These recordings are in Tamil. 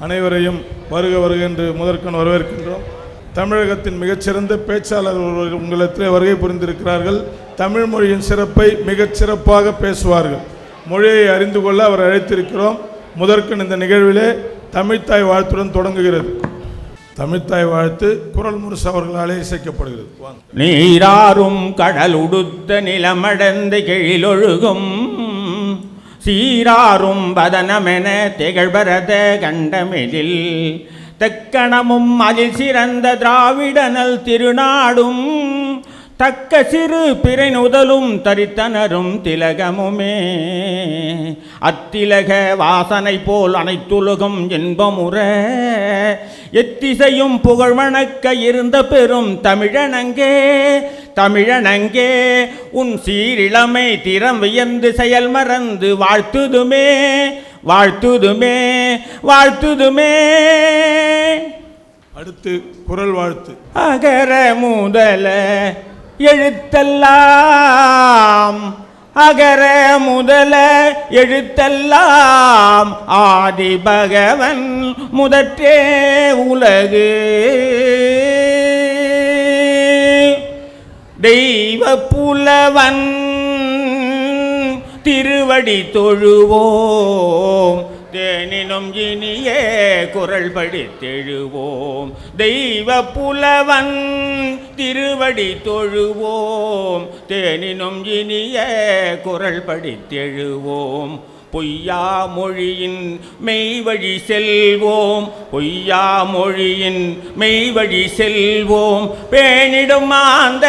அனைவரையும் வருக வருக என்று முதற்கண் வரவேற்கின்றோம். தமிழகத்தின் மிகச்சிறந்த பேச்சாளர் உங்களிடத்திலே வருகை புரிந்திருக்கிறார்கள். தமிழ் மொழியின் சிறப்பை மிகச்சிறப்பாக பேசுவார்கள். மொழியை அறிந்து கொள்ள அவர் அழைத்திருக்கிறோம். முதற்கண் இந்த நிகழ்விலே தமிழ்த்தாய் வாழ்த்துடன் தொடங்குகிறது. தமிழ்த்தாய் வாழ்த்து குரல் முரசு அவர்களாலே இசைக்கப்படுகிறது. நீராறும் கடல் உடுத்த நிலமடந்த கெழிலொழுகும் சீராரும் பதனமென திகழ்பரத கண்டமெழில் தெக்கணமும் அதில் சிறந்த திராவிடனல் திருநாடும் தக்க சிறு பிறை நுதலும் தரித்தனரும் திலகமுமே. அத்திலக வாசனை போல் அனைத்துலகும் இன்பமுற. எத்திசையும் புகழ் வணக்க இருந்த பெரும் தமிழனங்கே. தமிழனங்கே உன் சீரிளமை திறம் வியந்து செயல் மறந்து வாழ்த்துதுமே. வாழ்த்துதுமே வாழ்த்துதுமே. அடுத்து குரல் வாழ்த்து. அகர முதல எழுத்தெல்லாம் அகர முதல எழுத்தெல்லாம் ஆதி பகவன் முதற்றே உலகு. தெய்வ புலவன் திருவடி தொழுவோம். தேனினும் இனியே குரல் படித்தெழுவோம். தெய்வ புலவன் திருவடி தொழுவோம். தேனினும் இனிய குரல் படித்தெழுவோம். பொய்யா மொழியின் மெய்வழி செல்வோம். பொய்யா மொழியின் மெய்வழி செல்வோம். பேணிடும் அந்த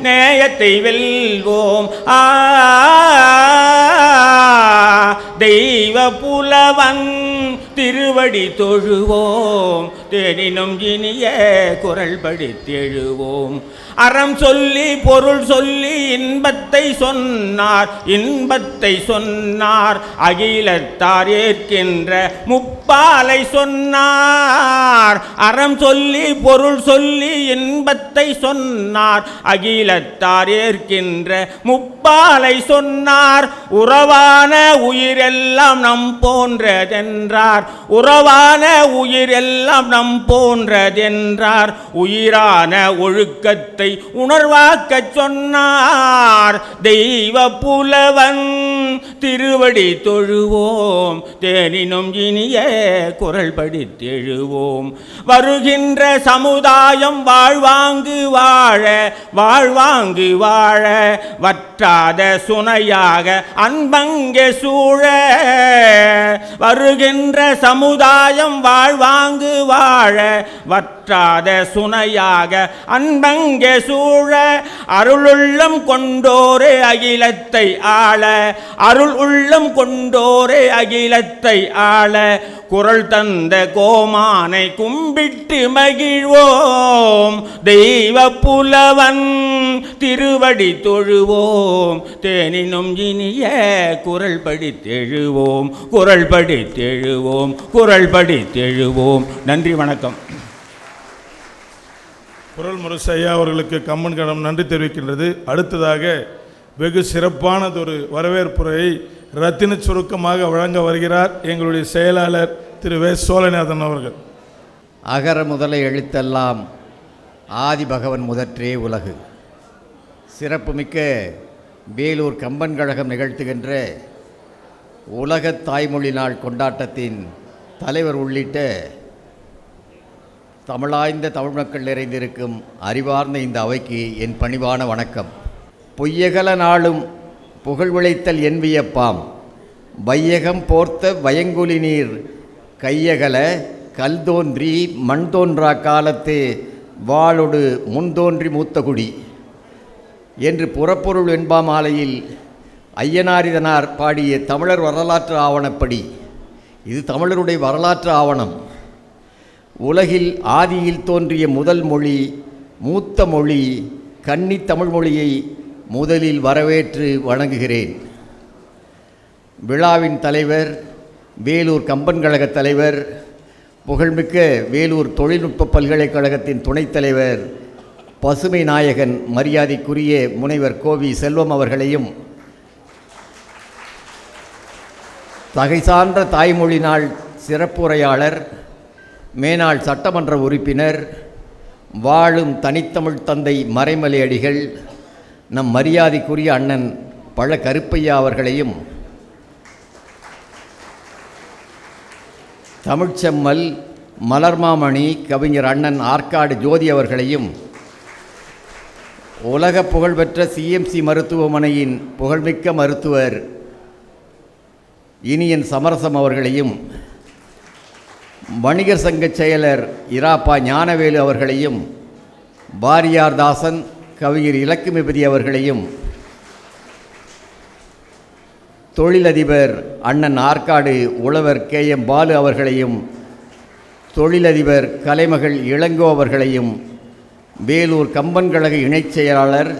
நேயத்தை வெல்வோம். ஆ தெய்வ புலவன் திருவடி தொழுவோம். தேனினும் இனிய குரல் படித்தெழுவோம். அறம் சொல்லி பொருள் சொல்லி இன்பத்தை சொன்னார். இன்பத்தை சொன்னார். அகிலத்தார் ஏற்கின்ற முப்பாலை சொன்னார். அறம் சொல்லி பொருள் சொல்லி இன்பத்தை சொன்னார். அகிலத்தார் ஏற்கின்ற முப்பாலை சொன்னார். உறவான உயிரெல்லாம் நம் என்றார். உறவான உயிரெல்லாம் நம் போன்றதென்றார். உயிரான ஒழுக்கத்தை உணர்வாக்கச் சொன்னார். தெய்வ புலவன் திருவடி தொழுவோம். தேனினும் இனிய குரல் படித்தெழுவோம் வருகின்ற சமுதாயம் வாழ்வாங்கு வாழ வாழ்வாங்கு வாழ வற்றாத சுனையாக அன்பங்கே சூழ. வருகின்ற சமுதாயம் வாழ்வாங்கு வாழ வற்றாத சுனையாக அன்பங்கே சூழ அருளுள்ளம் கொண்டோரே அகிலத்தை ஆள. அருள் உள்ளம் கொண்டோரே அகிலத்தை ஆள. குரல் தந்த கோமானை கும்பிட்டு மகிழ்வோம். தெய்வ புலவன் திருவடி தொழுவோம். தேனினும் இனிய குரல் படித்தெழுவோம். குரல் படித்தெழுவோம் குரல் படித்தெழுவோம் நன்றி வணக்கம். குரல் முரசு ஐயா அவர்களுக்கு கம்மன் கடம் நன்றி தெரிவிக்கின்றது. அடுத்ததாக வெகு சிறப்பானதொரு வரவேற்புரையை ரத்தின சுருக்கமாக வழங்க வருகிறார் எங்களுடைய செயலாளர் திரு வே. சோழநாதன் அவர்கள். அகர முதல எழுத்தெல்லாம் ஆதி பகவன் முதற்றே உலகு. சிறப்புமிக்க வேலூர் கம்பன் கழகம் நிகழ்த்துகின்ற உலகத் தாய்மொழி நாள் கொண்டாட்டத்தின் தலைவர் உள்ளிட்ட தமிழாய்ந்த தமிழ் மக்கள் நிறைந்திருக்கும் அறிவார்ந்த இந்த அவைக்கு என் பணிவான வணக்கம். பொய்யகல நாளும் புகழ் விளைத்தல் என் வியப்பாம் வையகம் போர்த்த வயங்குலி நீர் கையகல கல் தோன்றி மண் தோன்றா காலத்து வாளொடு முன்தோன்றி மூத்தகுடி என்று புறப்பொருள் வெண்பா மாலையில் ஐயனாரிதனார் பாடிய தமிழர் வரலாற்று ஆவணப்படி இது தமிழருடைய வரலாற்று ஆவணம். உலகில் ஆதியில் தோன்றிய முதல் மொழி மூத்த மொழி கன்னி தமிழ் மொழியை முதலில் வரவேற்று வணங்குகிறேன். விழாவின் தலைவர் வேலூர் கம்பன் கழக தலைவர் புகழ்மிக்க வேலூர் தொழில்நுட்ப பல்கலைக்கழகத்தின் துணைத் தலைவர் பசுமை நாயகன் மரியாதைக்குரிய முனைவர் கோவி செல்வம் அவர்களையும் தகை சான்ற தாய்மொழி நாள் சிறப்புரையாளர் மேனாள் சட்டமன்ற உறுப்பினர் வாழும் தனித்தமிழ் தந்தை மறைமலை அடிகள் நம் மரியாதைக்குரிய அண்ணன் பழ கருப்பையா அவர்களையும் தமிழ்ச்செம்மல் மலர்மாமணி கவிஞர் அண்ணன் ஆற்காடு ஜோதி அவர்களையும் உலக புகழ்பெற்ற சிஎம்சி மருத்துவமனையின் புகழ்மிக்க மருத்துவர் இனியன் சமரசம் அவர்களையும் வணிகர் சங்க செயலர் இராப்பா ஞானவேலு அவர்களையும் பாரியார் தாசன் கவிஞர் இலக்குமிபதி அவர்களையும் தொழிலதிபர் அண்ணன் ஆற்காடு உழவர் கே எம் பாலு அவர்களையும் தொழிலதிபர் கலைமகள் இளங்கோ அவர்களையும் வேலூர் கம்பன் கழக இணைச் செயலாளர்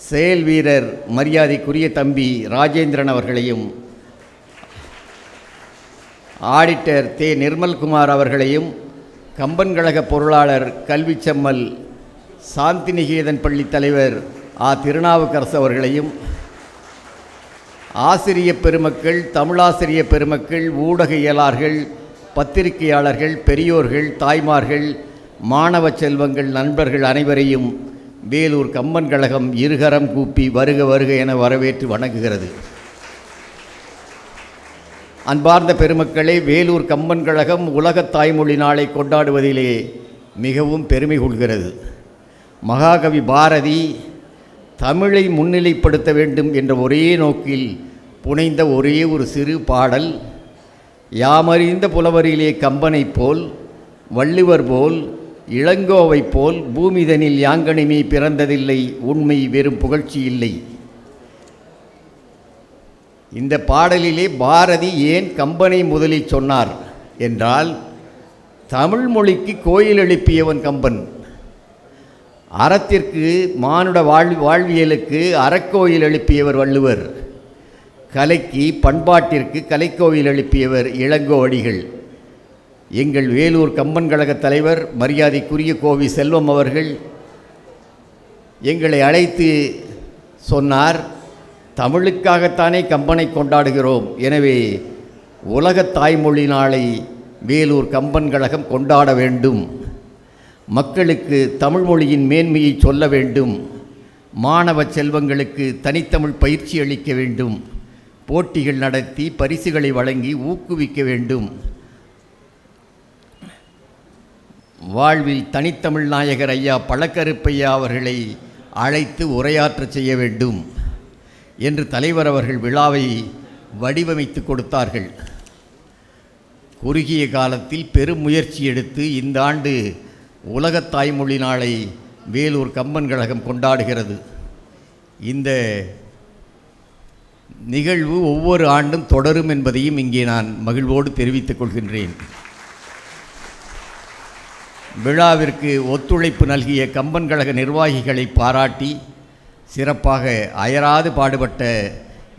செயல் வீரர் மரியாதைக்குரிய தம்பி ராஜேந்திரன் அவர்களையும் ஆடிட்டர் தே நிர்மல்குமார் அவர்களையும் கம்பன் கழக பொருளாளர் கல்விச்செம்மல் சாந்திநிகேதன் பள்ளி தலைவர் ஆ திருநாவுக்கரசு அவர்களையும் ஆசிரிய பெருமக்கள் தமிழாசிரிய பெருமக்கள் ஊடகையலாளர்கள் பத்திரிகையாளர்கள் பெரியோர்கள் தாய்மார்கள் மாணவ செல்வங்கள் நண்பர்கள் அனைவரையும் வேலூர் கம்பன் கழகம் இருகரம் கூப்பி வருக வருக என வரவேற்று வணங்குகிறது. அன்பார்ந்த பெருமக்களே வேலூர் கம்பன் கழகம் உலகத் தாய்மொழி நாளை கொண்டாடுவதிலே மிகவும் பெருமை கொள்கிறது. மகாகவி பாரதி தமிழை முன்னிலைப்படுத்த வேண்டும் என்ற ஒரே நோக்கில் புனைந்த ஒரே ஒரு சிறு பாடல் யாமறிந்த புலவரிலே கம்பனைப் போல் வள்ளுவர் போல் இளங்கோவைப் போல் பூமிதனில் யாங்கனிமே பிறந்ததில்லை உண்மை வெறும் புகழ்ச்சி இல்லை. இந்த பாடலிலே பாரதி ஏன் கம்பனை முதலில் சொன்னார் என்றால் தமிழ் மொழிக்கு கோயில் எழுப்பியவன் கம்பன். அறத்திற்கு மானுட வாழ் வாழ்வியலுக்கு அறக்கோயில் எழுப்பியவர் வள்ளுவர். கலைக்கு பண்பாட்டிற்கு கலைக்கோயில் எழுப்பியவர் இளங்கோவடிகள் எங்கள் வேலூர் கம்பன் கழக தலைவர் மரியாதைக்குரிய கோவி செல்வம் அவர்கள் எங்களை அழைத்து சொன்னார் தமிழுக்காகத்தானே கம்பனை கொண்டாடுகிறோம். எனவே உலகத் தாய்மொழி நாளை வேலூர் கம்பன் கழகம் கொண்டாட வேண்டும். மக்களுக்கு தமிழ் மொழியின் மேன்மையை சொல்ல வேண்டும். மாணவ செல்வங்களுக்கு தனித்தமிழ் பயிற்சி அளிக்க வேண்டும். போட்டிகள் நடத்தி பரிசுகளை வழங்கி ஊக்குவிக்க வேண்டும். வாழ்வில் தனித்தமிழ் நாயகர் ஐயா பழக்கருப்பையா அவர்களை அழைத்து உரையாற்ற செய்ய வேண்டும். என்று தலைவர் அவர்கள் விழாவை வடிவமைத்து கொடுத்தார்கள். குறுகிய காலத்தில் பெரும் முயற்சி எடுத்து இந்த ஆண்டு உலகத் தாய்மொழி நாளை வேலூர் கம்பன் கழகம் கொண்டாடுகிறது. இந்த நிகழ்வு ஒவ்வொரு ஆண்டும் தொடரும் என்பதையும் இங்கே நான் மகிழ்வோடு தெரிவித்துக் கொள்கின்றேன். விழாவிற்கு ஒத்துழைப்பு நல்கிய கம்பன் கழக நிர்வாகிகளை பாராட்டி சிறப்பாக அயராது பாடுபட்ட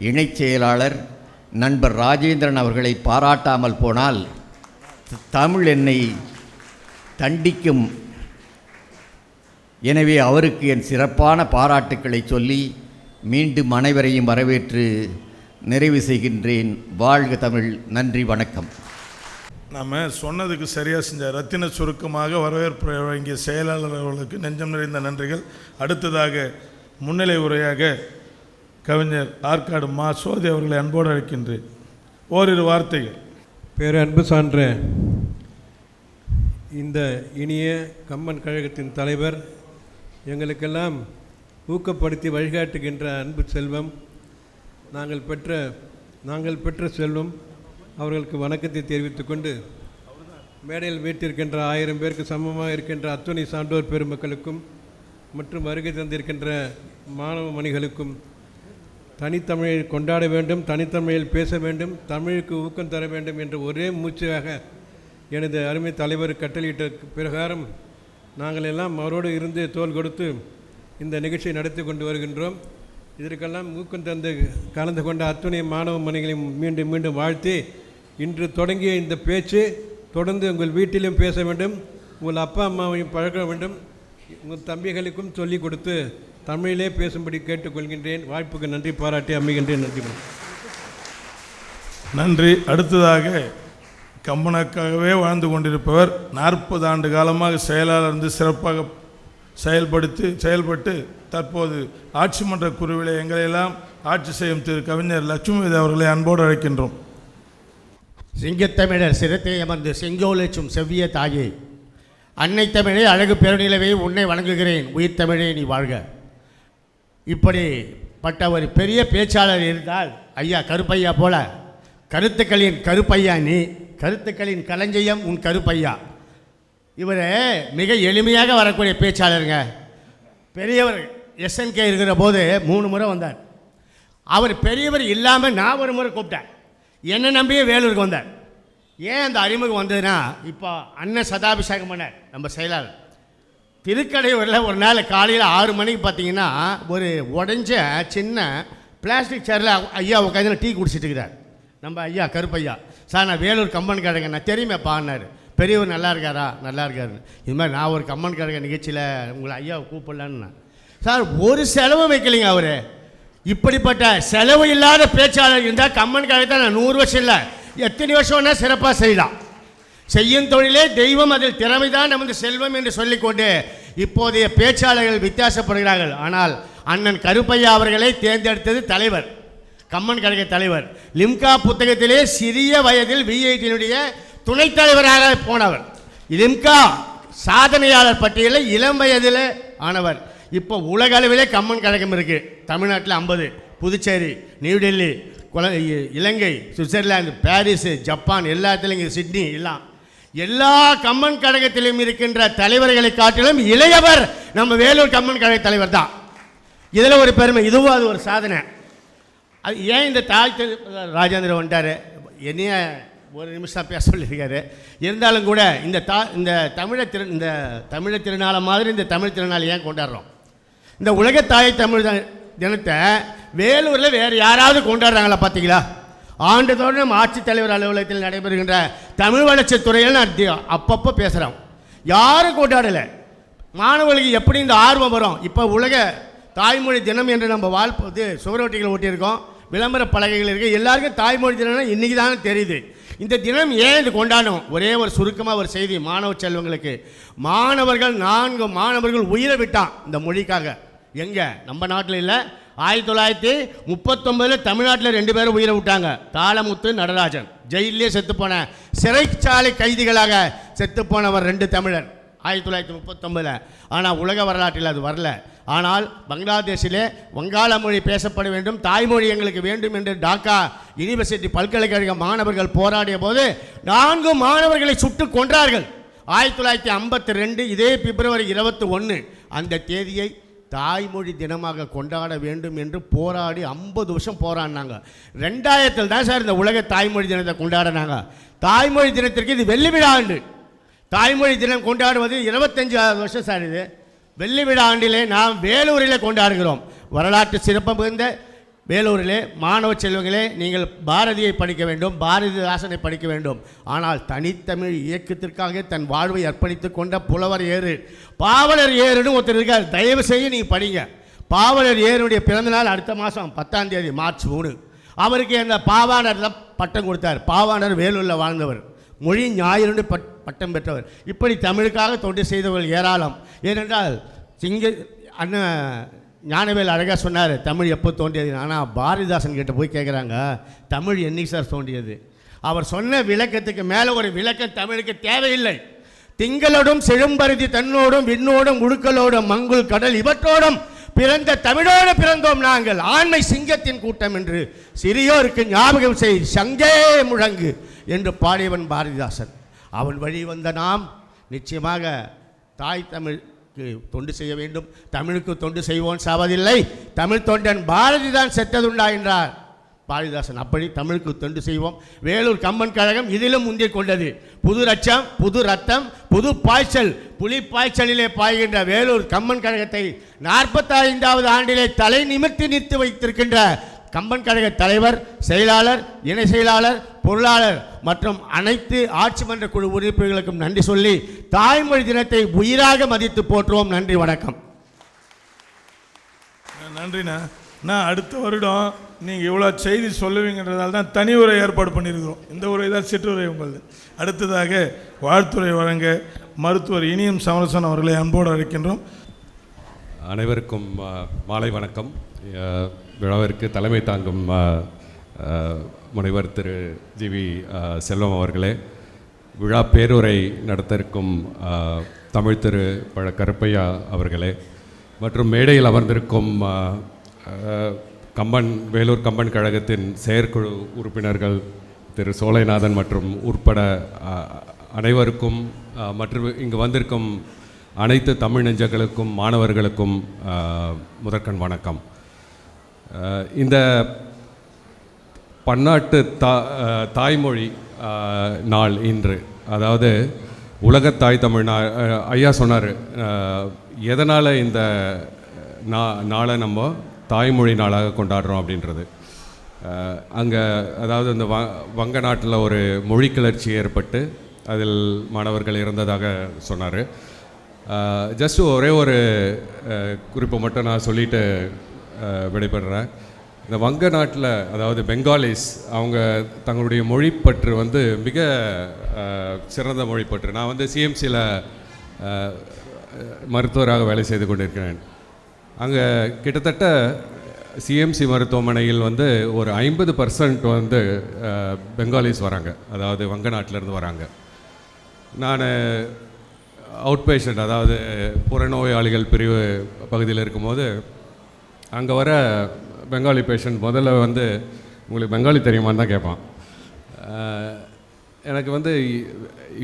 இணைச் செயலாளர் நண்பர் ராஜேந்திரன் அவர்களை பாராட்டாமல் போனால் தமிழ் என்னை தண்டிக்கும். எனவே அவருக்கு என் சிறப்பான பாராட்டுக்களை சொல்லி மீண்டும் அனைவரையும் வரவேற்று நிறைவு செய்கின்றேன். வாழ்க தமிழ் நன்றி வணக்கம். நாம் சொன்னதுக்கு சரியாக செஞ்ச ரத்தின சுருக்கமாக வரவேற்பு வழங்கிய செயலாளர்களுக்கு நெஞ்சம் நிறைந்த நன்றிகள். அடுத்ததாக முன்னிலை உரையாக கவிஞர் ஆற்காடு மா சோதி அவர்களை அன்போடு அழைக்கின்றேன். ஓரிரு வார்த்தைகள். பேரன்பு சான்ற இந்த இனிய கம்மன் கழகத்தின் தலைவர் எங்களுக்கெல்லாம் ஊக்கப்படுத்தி வழிகாட்டுகின்ற அன்பு செல்வம் நாங்கள் பெற்ற நாங்கள் பெற்ற செல்வம் அவர்களுக்கு வணக்கத்தை தெரிவித்துக்கொண்டு மேடையில் வீட்டிருக்கின்ற ஆயிரம் பேருக்கு சமமாக இருக்கின்ற அத்துணை சான்றோர் பெருமக்களுக்கும் மற்றும் வருகை தந்திருக்கின்ற மாணவ மணிகளுக்கும் தனித்தமிழை கொண்டாட வேண்டும் தனித்தமிழில் பேச வேண்டும் தமிழுக்கு ஊக்கம் தர வேண்டும் என்ற ஒரே மூச்சாக எனது அருமை தலைவர் கட்டளையிட்ட பிரகாரம் நாங்கள் எல்லாம் அவரோடு இருந்து தோள் கொடுத்து இந்த நிகழ்ச்சியை நடத்தி கொண்டு வருகின்றோம். இதற்கெல்லாம் ஊக்கம் தந்து கலந்து கொண்ட அத்துணை மாணவ மணிகளையும் மீண்டும் மீண்டும் வாழ்த்தி இன்று தொடங்கிய இந்த பேச்சு தொடர்ந்து உங்கள் வீட்டிலும் பேச வேண்டும் உங்கள் அப்பா அம்மாவையும் பழக்க வேண்டும். உங்கள் தம்பிகளுக்கும் சொல்லிக் கொடுத்து தமிழிலே பேசும்படி கேட்டுக்கொள்கின்றேன். வாய்ப்புக்கு நன்றி பாராட்டி அமைகின்றேன். நன்றி. நன்றி. அடுத்ததாக கம்பனுக்காகவே வாழ்ந்து கொண்டிருப்பவர் நாற்பது ஆண்டு காலமாக செயலாளர் இருந்து சிறப்பாக செயல்படுத்தி செயல்பட்டு தற்போது ஆட்சி மன்ற குருவிலே எங்களையெல்லாம் ஆட்சி செய்யும் திரு கவிஞர் லட்சுமி அவர்களை அன்போடு அழைக்கின்றோம். சிங்கத்தமிழர் சிரத்தை அமர்ந்து செங்கோலச்சும் செவ்விய தாயே அன்னை தமிழே அழகு பெருநிலவே உன்னை வணங்குகிறேன். உயிர் தமிழே நீ வாழ்க. இப்படிப்பட்ட ஒரு பெரிய பேச்சாளர் இருந்தால் ஐயா கருப்பையா போல. கருத்துக்களின் கருப்பையா நீ. கருத்துக்களின் களஞ்சியம் உன் கருப்பையா. இவர் மிக எளிமையாக வரக்கூடிய பேச்சாளருங்க. பெரியவர் எஸ்என்கே இருக்கிற போது மூணு முறை வந்தார். அவர் பெரியவர் இல்லாமல் நான் ஒரு முறை கூப்பிட்டேன். என்னை நம்பியே வேலூருக்கு வந்தார். ஏன் அந்த அறிமுகம் வந்ததுன்னா இப்போ அண்ணன் சதாபிஷேகம் பண்ணார் நம்ம செயலாளர். திருக்கடையூரில் ஒரு நாள் காலையில் ஆறு மணிக்கு பார்த்தீங்கன்னா ஒரு உடஞ்ச சின்ன பிளாஸ்டிக் சேரில் ஐயா உட்காந்து டீ குடிச்சிட்டு இருக்கிறார். நம்ம ஐயா கருப்பையா சார் நான் வேலூர் கம்பன் கடைங்க நான் தெரியுமே பாடினார் பெரியவர் நல்லா இருக்காரா? நல்லா இருக்காருன்னு இது மாதிரி நான் ஒரு கம்பன் கடைங்க நிகழ்ச்சியில் உங்களை ஐயாவை கூப்பிடலான்னு. சார் ஒரு செலவும் வைக்கலைங்க அவர். இப்படிப்பட்ட செலவு இல்லாத பேச்சாளர் இருந்தால் கம்மன் கதை தான் நான் நூறு வருஷம் இல்லை. எத்தனை வருஷம் வேணால் சிறப்பாக செய்யலாம். செய்யும் தொழிலே தெய்வம் அதில் திறமைதான் நமது செல்வம் என்று சொல்லிக்கொண்டு இப்போதைய பேச்சாளர்கள் வித்தியாசப்படுகிறார்கள். ஆனால் அண்ணன் கருப்பையா அவர்களை தேர்ந்தெடுத்தது தலைவர் கம்மன் கழக தலைவர். லிம்கா புத்தகத்திலே சிறிய வயதில் விஐடியினுடைய துணைத் தலைவராக போனவர். லிம்கா சாதனையாளர் பட்டியலில் இளம் வயதில் ஆனவர். இப்போ உலக அளவிலே கம்மன் கழகம் இருக்குது தமிழ்நாட்டில் ஐம்பது Puducherry New Delhi Ilangai Switzerland Paris Japan எல்லாத்துலேயும் இங்கே சிட்னி எல்லாம். எல்லா கம்மன் கழகத்திலும் இருக்கின்ற தலைவர்களை காட்டிலும் இளையவர் நம்ம வேலூர் கம்மன் கழக தலைவர் தான். இதில் ஒரு பெருமை இதுவும் அது ஒரு சாதனை. அது ஏன் இந்த தாய் திரு ராஜேந்திரன் வந்துட்டார்? என்னைய ஒரு நிமிஷம் பேச சொல்லியிருக்காரு. இருந்தாலும் கூட இந்த தா இந்த தமிழர் திரு இந்த தமிழ திருநாளை மாதிரி இந்த தமிழ் திருநாள் ஏன் கொண்டாடுறோம்? இந்த உலக தாய் தமிழ் தினத்தை வேலூரில் வேறு யாராவது கொண்டாடுறாங்களா பார்த்தீங்களா ஆண்டுதோறும் ஆட்சித்தலைவர் அலுவலகத்தில் நடைபெறுகின்ற தமிழ் வளர்ச்சித் துறையில் நான் அப்பப்போ பேசுகிறோம் யாரும் கொண்டாடலை. மாணவர்களுக்கு எப்படி இந்த ஆர்வம் வரும்? இப்போ உலக தாய்மொழி தினம் என்று நம்ம வாழ்ப்பது சுவரொட்டிகள் ஒட்டியிருக்கோம். விளம்பர பலகைகள் இருக்குது எல்லாருக்கும் தாய்மொழி தினம்னா இன்றைக்கி தானே தெரியுது. இந்த தினம் ஏன் இது கொண்டாடும் ஒரே ஒரு சுருக்கமாக ஒரு செய்தி மாணவ செல்வங்களுக்கு. மாணவர்கள் நான்கு மாணவர்கள் உயிரை விட்டான் இந்த மொழிக்காக. எங்கே? நம்ம நாட்டில் இல்லை. ஆயிரத்தி தொள்ளாயிரத்தி முப்பத்தொம்பதில் தமிழ்நாட்டில் ரெண்டு பேரும் உயிரை விட்டாங்க. தாளமுத்து நடராஜன். ஜெயிலே செத்துப்போன சிறைச்சாலை கைதிகளாக செத்துப்போனவர் ரெண்டு தமிழர். ஆயிரத்தி தொள்ளாயிரத்தி முப்பத்தொம்பதில் ஆனால் உலக வரலாற்றில் அது வரல. ஆனால் பங்களாதேஷிலே வங்காள மொழி பேசப்பட வேண்டும் தாய்மொழி எங்களுக்கு வேண்டும் என்று டாக்கா யூனிவர்சிட்டி பல்கலைக்கழக மாணவர்கள் போராடிய போது நான்கு மாணவர்களை சுட்டு கொன்றார்கள். ஆயிரத்தி தொள்ளாயிரத்தி ஐம்பத்தி ரெண்டு இதே பிப்ரவரி இருபத்தி ஒன்று அந்த தேதியை தாய்மொழி தினமாக கொண்டாட வேண்டும் என்று போராடி ஐம்பது வருஷம் போராடினாங்க. ரெண்டாயிரத்தில் தான் சார் இந்த உலக தாய்மொழி தினத்தை கொண்டாடினாங்க. தாய்மொழி தினத்திற்கு இது வெள்ளி விழா ஆண்டு தாய்மொழி தினம் கொண்டாடுவது இருபத்தஞ்சாவது வருஷம் சார் இது. வெள்ளி விழா ஆண்டிலே நாம் வேலூரில் கொண்டாடுகிறோம். வரலாற்று சிறப்பு மிகுந்த வேலூரிலே மாணவ செல்வங்களே நீங்கள் பாரதியை படிக்க வேண்டும் பாரதிதாசனை படிக்க வேண்டும். ஆனால் தனித்தமிழ் இயக்கத்திற்காக தன் வாழ்வை அர்ப்பணித்துக் கொண்ட புலவர் ஏறு. பாவலர் ஏறுன்னு ஒருத்தர் இருக்கார் தயவு செய்ய நீங்கள் படிங்க. பாவலர் ஏருடைய பிறந்தநாள் அடுத்த மாதம் பத்தாம் தேதி மார்ச் மூணு. அவருக்கு அந்த பாவாணர் தான் பட்டம் கொடுத்தார். பாவாணர் வேலூரில் வாழ்ந்தவர். மொழி ஞாயிறு பட் பட்டம் பெற்றவர். இப்படி தமிழுக்காக தொண்டு செய்தவர்கள் ஏராளம். ஏனென்றால் சிங்க அண்ணன் ஞானவேல் அழகாக சொன்னார் தமிழ் எப்போ தோன்றியது? ஆனால் பாரதிதாசன் கிட்ட போய் கேட்குறாங்க தமிழ் என்னைக்கு சார் தோன்றியது? அவர் சொன்ன விளக்கத்துக்கு மேலே ஒரு விளக்கம் தமிழுக்கு தேவையில்லை. திங்களோடும் செழும்பருதி தன்னோடும் விண்ணோடும் உடுக்கலோடும் மங்குள் கடல் இவற்றோடும் பிறந்த தமிழோடு பிறந்தோம் நாங்கள். ஆண்மை சிங்கத்தின் கூட்டம் என்று சிறியோருக்கு ஞாபகம் செய் சங்கே முழங்கு என்று பாடியவன் பாரதிதாசன். அவன் வழி வந்த நாம் நிச்சயமாக தாய் தமிழ் தொண்டு செய்ய வேண்டும். தமிழுக்கு தொண்டு செய்வோன் சாவதில்லை. தமிழ் தொண்டன் பாரதி தான் செத்ததுண்டா என்றார். பாரதிதாசன் அப்படி தமிழுக்கு தொண்டு செய்வோம். வேலூர் கம்பன் கழகம் இதிலும் முந்திக் கொண்டது. புது ரச்சம் புது ரத்தம் புது பாய்ச்சல் புலி பாய்ச்சலிலே பாய்கின்ற வேலூர் கம்பன் கழகத்தை நாற்பத்தைந்தாவது ஆண்டிலே தலை நிமிர்த்தி நிறுத்தி வைத்திருக்கின்ற கம்பன் கழக தலைவர் செயலாளர் இணை செயலாளர் பொருளாளர் மற்றும் அனைத்து ஆட்சி மன்ற குழு உறுப்பினர்களுக்கும் நன்றி சொல்லி தாய்மொழி தினத்தை உயிராக மதித்து போற்றுவோம். நன்றி வணக்கம். நன்றிண்ணா. நான் அடுத்த வருடம் நீங்கள் இவ்வளோ செய்தி சொல்லுவீங்கன்றதால தான் தனி உரை ஏற்பாடு பண்ணியிருக்கிறோம். இந்த உரை தான் சிற்றுரை உங்களது. அடுத்ததாக வாழ்த்துறை வழங்க மருத்துவர் இனியம் சமரசன் அவர்களை அன்போடு அழைக்கின்றோம். அனைவருக்கும் மாலை வணக்கம். விழாவிற்கு தலைமை தாங்கும் முனைவர் திரு. ஜி. வி. செல்வம் அவர்களே விழா பேருரை நடத்த இருக்கும் தமிழ் திரு. பழ கருப்பையா அவர்களே மற்றும் மேடையில் அமர்ந்திருக்கும் கம்பன் வேலூர் கம்பன் கழகத்தின் செயற்குழு உறுப்பினர்கள் திரு. சோலைநாதன் மற்றும் உட்பட அனைவருக்கும் மற்றும் இங்கு வந்திருக்கும் அனைத்து தமிழ் நெஞ்சங்களுக்கும் மாணவர்களுக்கும் முதற்கண் வணக்கம். இந்த பன்னாட்டு தா தாய்மொழி நாள் இன்று. அதாவது உலக தாய் தமிழ் நா ஐயா சொன்னார் எதனால் இந்த நா நாளை நம்ம தாய்மொழி நாளாக கொண்டாடுறோம் அப்படின்றது. அங்கே அதாவது இந்த வ வங்க நாட்டில் ஒரு மொழி கிளர்ச்சி ஏற்பட்டு அதில் மாணவர்கள் இறந்ததாக சொன்னார். ஜஸ்ட் ஒரே ஒரு குறிப்பை மட்டும் நான் சொல்லிட்டு விடைபெறுறேன். இந்த வங்க நாட்டில் அதாவது பெங்காலிஸ் அவங்க தங்களுடைய மொழிப்பற்று வந்து மிக சிறந்த மொழிப்பற்று நான் வந்து சிஎம்சியில் மருத்துவராக வேலை செய்து கொண்டிருக்கிறேன். அங்கே கிட்டத்தட்ட சிஎம்சி மருத்துவமனையில் வந்து ஒரு ஐம்பது பர்சன்ட் வந்து பெங்காலிஸ் வராங்க. அதாவது வங்க நாட்டிலேருந்து வராங்க. நான் அவுட் பேஷண்ட் அதாவது புறநோயாளிகள் பிரிவு பகுதியில் இருக்கும்போது அங்கே வர பெங்காலி பேஷண்ட் முதல்ல வந்து உங்களுக்கு பெங்காலி தெரியுமான்னு தான் கேட்பான் எனக்கு வந்து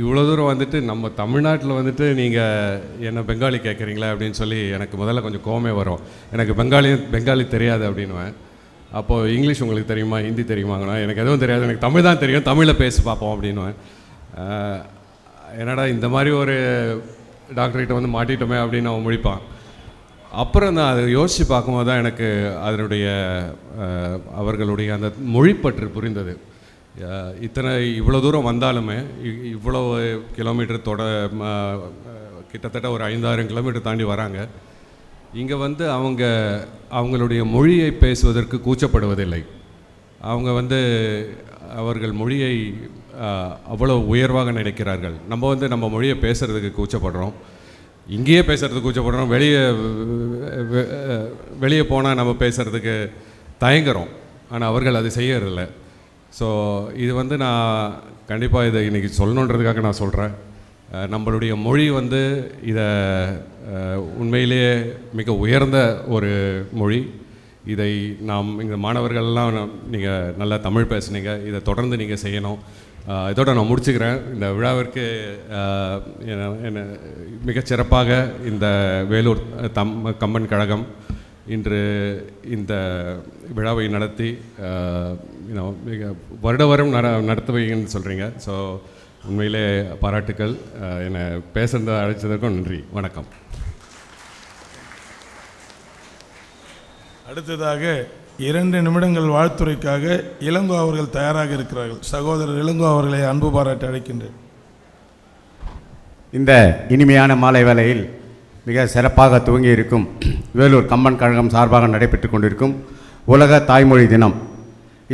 இவ்வளோ தூரம் வந்துட்டு நம்ம தமிழ்நாட்டில் வந்துட்டு நீங்கள் என்ன பெங்காலி கேட்குறீங்களா அப்படின்னு சொல்லி எனக்கு முதல்ல கொஞ்சம் கோவமே வரும். எனக்கு பெங்காலி பெங்காலி தெரியாது அப்படின்னுவேன். அப்போது இங்கிலீஷ் உங்களுக்கு தெரியுமா? ஹிந்தி தெரியுமாங்கண்ணா? எனக்கு எதுவும் தெரியாது. எனக்கு தமிழ் தான் தெரியும். தமிழில் பேசி பார்ப்போம் அப்படின்னுவேன். என்னடா இந்த மாதிரி ஒரு டாக்டர்கிட்ட வந்து மாட்டிட்டோமே அப்படின்னு அவன் முடிப்பான் அப்புறம் நான் அதை யோசித்து பார்க்கும்போது தான் எனக்கு அதனுடைய அவர்களுடைய அந்த மொழிப்பற்று புரிந்தது. இத்தனை இவ்வளோ தூரம் வந்தாலுமே இவ்வளோ கிலோமீட்டர் தொட கிட்டத்தட்ட ஒரு ஐந்தாயிரம் கிலோமீட்டர் தாண்டி வராங்க. இங்கே வந்து அவங்க அவங்களுடைய மொழியை பேசுவதற்கு கூச்சப்படுவதில்லை. அவங்க வந்து அவர்கள் மொழியை அவ்வளோ உயர்வாக நினைக்கிறார்கள். நம்ம வந்து நம்ம மொழியை பேசுகிறதுக்கு கூச்சப்படுறோம். இங்கேயே பேசுகிறதுக்கு கூச்சப்படுறோம் வெளியே வெ- வெளியே போனால் நம்ம பேசுகிறதுக்கு தயங்குறோம். ஆனால் அவர்கள் அதை செய்யறதில்ல. ஸோ இது வந்து நான் கண்டிப்பாக இதை இன்றைக்கி சொல்லணுன்றதுக்காக நான் சொல்கிறேன் நம்மளுடைய மொழி வந்து இதை உண்மையிலேயே மிக உயர்ந்த ஒரு மொழி. இதை நாம் இங்கே மாணவர்கள்லாம் நீங்கள் நல்லா தமிழ் பேசுனீங்க. இதை தொடர்ந்து நீங்கள் செய்யணும். இதோட நான் முடிச்சுக்கிறேன். இந்த விழாவிற்கு ஆஹ் என்ன- என்ன சிறப்பாக இந்த வேலூர் தம் கம்பன் கழகம் இன்று இந்த விழாவை நடத்தி மிக வருட வருடம் நட நடத்துவீங்கன்னு சொல்கிறீங்க ஸோ உண்மையிலே பாராட்டுக்கள். என்னை பேசுகிறத அழைச்சதற்கும் நன்றி. வணக்கம். அடுத்ததாக இரண்டு நிமிடங்கள் வாழ்த்துறைக்காக இளங்கோ அவர்கள் தயாராக இருக்கிறார்கள். சகோதரர் இளங்கோ அவர்களை அன்பு பாராட்டி அழைக்கின்றேன். இந்த இனிமையான மாலை வேளையில் மிக சிறப்பாக துவங்கி இருக்கும் வேலூர் கம்பன் கழகம் சார்பாக நடைபெற்று கொண்டிருக்கும் உலக தாய்மொழி தினம்.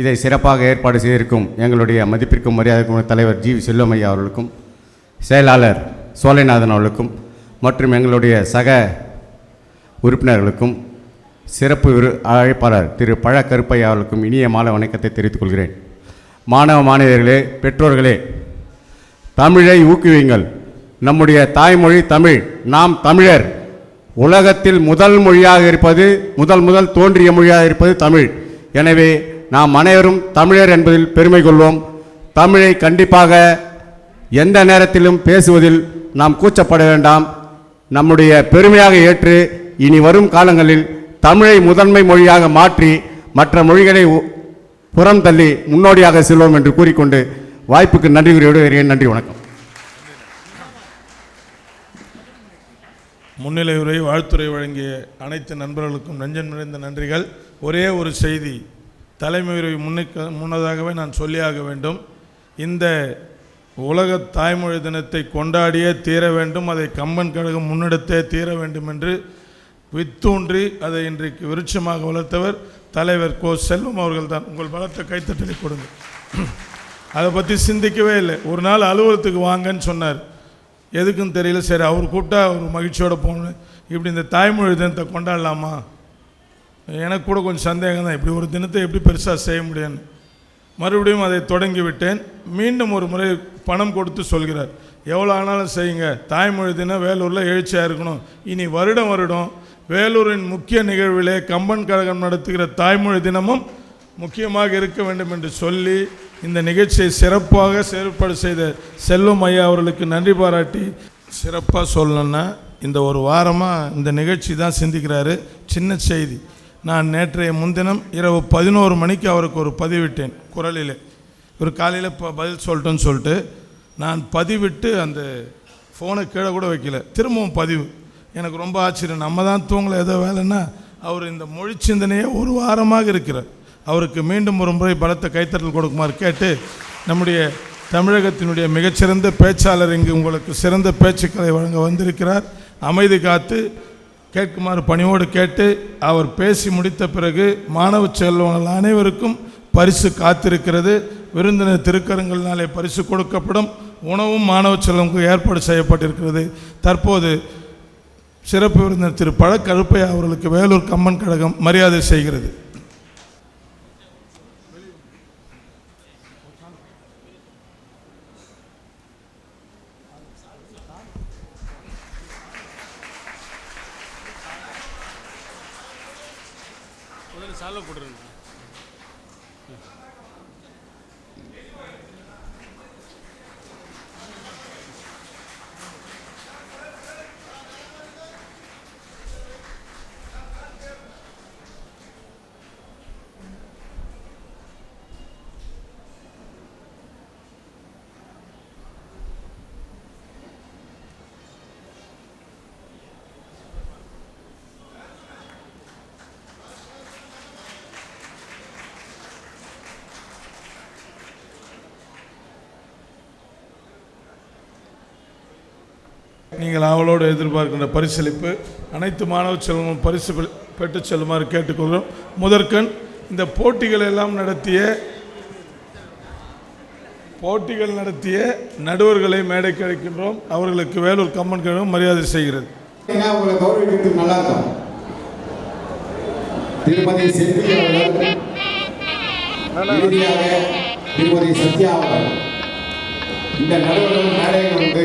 இதை சிறப்பாக ஏற்பாடு செய்திருக்கும் எங்களுடைய மதிப்பிற்கும் மரியாதைக்கும் தலைவர் ஜி செல்வமையா அவர்களுக்கும் செயலாளர் சோலைநாதன் அவர்களுக்கும் மற்றும் எங்களுடைய சக உறுப்பினர்களுக்கும் சிறப்பு விரு அழைப்பாளர் திரு பழ கருப்பையா அவர்களுக்கும் இனிய மாலை வணக்கத்தை தெரிவித்துக் கொள்கிறேன். மாணவ மாணவியர்களே பெற்றோர்களே தமிழை ஊக்குவியுங்கள். நம்முடைய தாய்மொழி தமிழ் நாம் தமிழர். உலகத்தில் முதல் மொழியாக இருப்பது முதல் முதல் தோன்றிய மொழியாக இருப்பது தமிழ். எனவே நாம் அனைவரும் தமிழர் என்பதில் பெருமை கொள்வோம். தமிழை கண்டிப்பாக எந்த நேரத்திலும் பேசுவதில் நாம் கூச்சப்பட வேண்டாம். நம்முடைய பெருமையாக ஏற்று இனி வரும் காலங்களில் தமிழை முதன்மை மொழியாக மாற்றி மற்ற மொழிகளை உ- புறம் தள்ளி முன்னோடியாக செல்வோம் என்று கூறிக்கொண்டு வாய்ப்புக்கு நன்றி கூறி விடுகிறேன் நன்றி வணக்கம். முன்னிலை உரை வாழ்த்துறை வழங்கிய அனைத்து நண்பர்களுக்கும் நஞ்சன் நிறைந்த நன்றிகள். ஒரே ஒரு செய்தி தலைமை உரை முன்னதாகவே நான் சொல்லியாக வேண்டும். இந்த உலக தாய்மொழி தினத்தை கொண்டாடியே தீர வேண்டும். அதை கம்பன் கழகம் முன்னெடுத்தே தீர வேண்டும் என்று வித்தூன்றி அதை இன்றைக்கு விருட்சமாக வளர்த்தவர் தலைவர் கோ. செல்வம் அவர்கள் தான் உங்கள் பலத்த கைத்தட்டலை கொடுங்க அதை பற்றி சிந்திக்கவே இல்லை. ஒரு நாள் அலுவலகத்துக்கு வாங்கன்னு சொன்னார். எதுக்குன்னு தெரியல. சரி அவர் கூப்பிட்டா அவர் மகிழ்ச்சியோடு போகணும். இப்படி இந்த தாய்மொழி தினத்தை கொண்டாடலாமா? எனக்கு கூட கொஞ்சம் சந்தேகம் தான் இப்படி ஒரு தினத்தை எப்படி பெருசாக செய்ய முடியும்னு. மறுபடியும் அதை தொடங்கி விட்டேன் மீண்டும் ஒரு முறை பணம் கொடுத்து சொல்கிறார். எவ்வளோ ஆனாலும் செய்யுங்க. தாய்மொழி தினம் வேலூரில் எழுச்சியாக இருக்கணும். இனி வருடம் வருடம் வேலூரின் முக்கிய நிகழ்விலே கம்பன் கழகம் நடத்துகிற தாய்மொழி தினமும் முக்கியமாக இருக்க வேண்டும் என்று சொல்லி இந்த நிகழ்ச்சியை சிறப்பாக செயல்பாடு செய்த செல்வம் ஐயா அவர்களுக்கு நன்றி பாராட்டி சிறப்பாக சொல்லணும்னா இந்த ஒரு வாரமாக இந்த நிகழ்ச்சி தான் சிந்திக்கிறாரு. சின்ன செய்தி. நான் நேற்றைய முன்தினம் இரவு பதினோரு மணிக்கு அவருக்கு ஒரு பதிவிட்டேன் குரலில். ஒரு காலையில் ப பதில் சொல்லிட்டோன்னு சொல்லிட்டு நான் பதிவிட்டு அந்த ஃபோனை கீழே கூட வைக்கல. திரும்பவும் பதிவு. எனக்கு ரொம்ப ஆச்சரியம். நம்ம தான் தூங்கலை ஏதோ வேலைன்னா அவர் இந்த மொழி சிந்தனையே ஒரு வாரமாக இருக்கிறார். அவருக்கு மீண்டும் ஒரு முறை பலத்த கைத்தட்டல் கொடுக்குமாறு கேட்டு நம்முடைய தமிழகத்தினுடைய மிகச்சிறந்த பேச்சாளர் இங்கு உங்களுக்கு சிறந்த பேச்சுக்களை வழங்க வந்திருக்கிறார். அமைதி காத்து கேட்குமாறு பணியோடு கேட்டு அவர் பேசி முடித்த பிறகு மாணவ செல்வங்கள் அனைவருக்கும் பரிசு காத்திருக்கிறது. விருந்தினர் திருக்கரங்கள்னாலே பரிசு கொடுக்கப்படும். உணவும் மாணவ செல்வங்களுக்கு ஏற்பாடு செய்யப்பட்டிருக்கிறது. தற்போது சிறப்பு விருந்தினர் திரு பழக்கருப்பையா அவர்களுக்கு வேலூர் கம்மன் கழகம் மரியாதை செய்கிறது. நீங்கள் அவளோடு எதிர்பார்க்கின்ற பரிசளிப்பு அனைத்து மாணவ செல்வங்களும் பரிசு பெற்று செல்லுமாறு கேட்டுக்கொள்கிறோம். முதற்கண் இந்த போட்டிகள் எல்லாம் நடத்திய போட்டிகள் நடத்திய நடுவர்களை மேடைக்கு அழைக்கின்றோம். அவர்களுக்கு வேலூர் கம்மன் கழகம் மரியாதை செய்கிறது. திருமதி திருமதி சத்யா அவர்கள். இந்த நடுவர்கள் மேடையில் வந்து